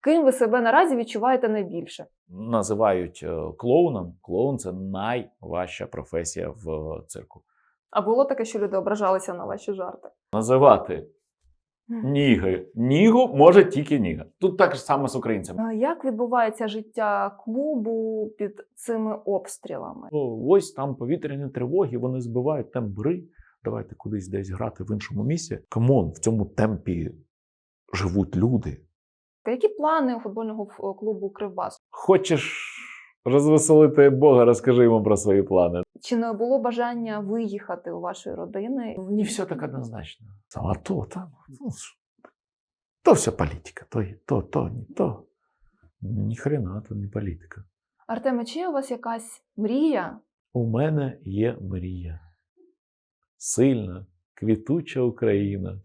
Ким ви себе наразі відчуваєте найбільше? Називають е, клоуном. Клоун це найважча професія в цирку. А було таке, що люди ображалися на ваші жарти? Називати ніги. Нігу може тільки ніга. Тут так само з українцями. А Як відбувається життя клубу під цими обстрілами? О, Ось там повітряні тривоги, вони збивають тембри. Давайте кудись десь грати в іншому місці. Камон, в цьому темпі живуть люди. Які плани у футбольного клубу Кривбас? Хочеш розвеселити Бога, розкажи йому про свої плани. Чи не було бажання виїхати у вашої родини? Не все так однозначно. А то там. Ну, то все політика, то, то, то, ні, то. Ні хрена, то не політика. Артеме, чи є у вас якась мрія? У мене є мрія. Сильна, квітуча Україна,